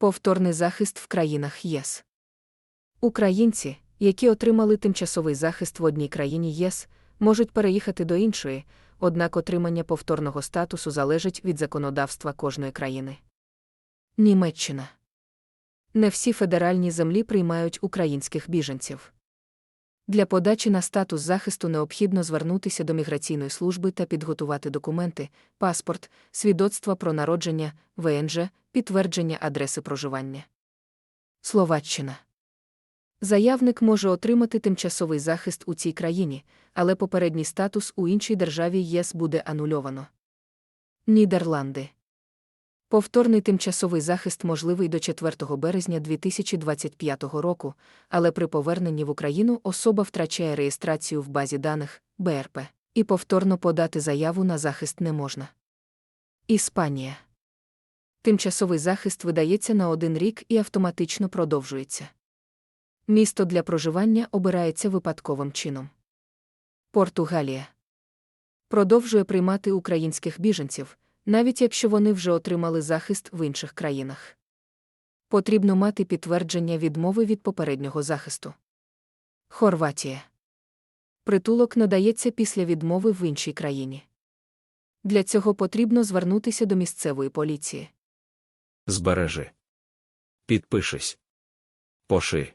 Повторний захист в країнах ЄС. Українці, які отримали тимчасовий захист в одній країні ЄС, можуть переїхати до іншої, однак отримання повторного статусу залежить від законодавства кожної країни. Німеччина. Не всі федеральні землі приймають українських біженців. Для подачі на статус захисту необхідно звернутися до міграційної служби та підготувати документи, паспорт, свідоцтва про народження, ВНЖ, підтвердження адреси проживання. Словаччина. Заявник може отримати тимчасовий захист у цій країні, але попередній статус у іншій державі ЄС буде анульовано. Нідерланди. Повторний тимчасовий захист можливий до 4 березня 2025 року, але при поверненні в Україну особа втрачає реєстрацію в базі даних БРП, і повторно подати заяву на захист не можна. Іспанія. Тимчасовий захист видається на один рік і автоматично продовжується. Місто для проживання обирається випадковим чином. Португалія продовжує приймати українських біженців, навіть якщо вони вже отримали захист в інших країнах. Потрібно мати підтвердження відмови від попереднього захисту. Хорватія. Притулок надається після відмови в іншій країні. Для цього потрібно звернутися до місцевої поліції. Збережи. Підпишись. Поши.